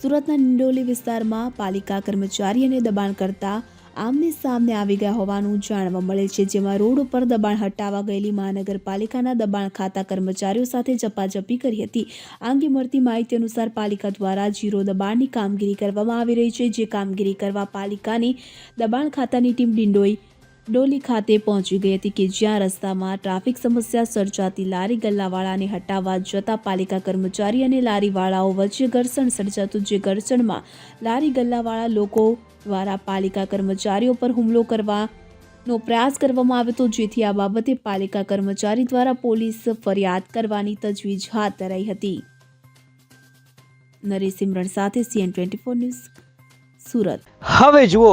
સુરતના નિંડોલી વિસ્તારમાં પાલિકા કર્મચારીઓને દબાણ કરતા આમને સામને આવી ગયા હોવાનું જાણવા મળે છે, જેમાં રોડ ઉપર દબાણ હટાવવા ગયેલી મહાનગરપાલિકાના દબાણ ખાતા કર્મચારીઓ સાથે ઝપાઝપી કરી હતી. આ અંગે મળતી માહિતી અનુસાર પાલિકા દ્વારા જીરો દબાણની કામગીરી કરવામાં આવી રહી છે, જે કામગીરી કરવા પાલિકાની દબાણ ખાતાની ટીમ ડિંડોઈ ડોલી ખાતે પહોંચી ગઈ હતી કે જ્યાં રસ્તામાં ટ્રાફિક સમસ્યા સર્જાતી લારી ગલ્લાવાળાને હટાવવા જતા પાલિકા કર્મચારી અને લારીવાળાઓ વચ્ચે ઘર્ષણ સર્જાતું, જે ઘર્ષણમાં લારી ગલ્લાવાળા લોકો દ્વારા પાલિકા કર્મચારીઓ પર હુમલો કરવાનો પ્રયાસ કરવામાં આવ્યો હતો, જેથી આ બાબતે પાલિકા કર્મચારી દ્વારા પોલીસ ફરિયાદ કરવાની તજવીજ હાથ ધરાઈ હતી. નરેશ સિમરણ સાથે CN twenty four news, Surat. હવે જુઓ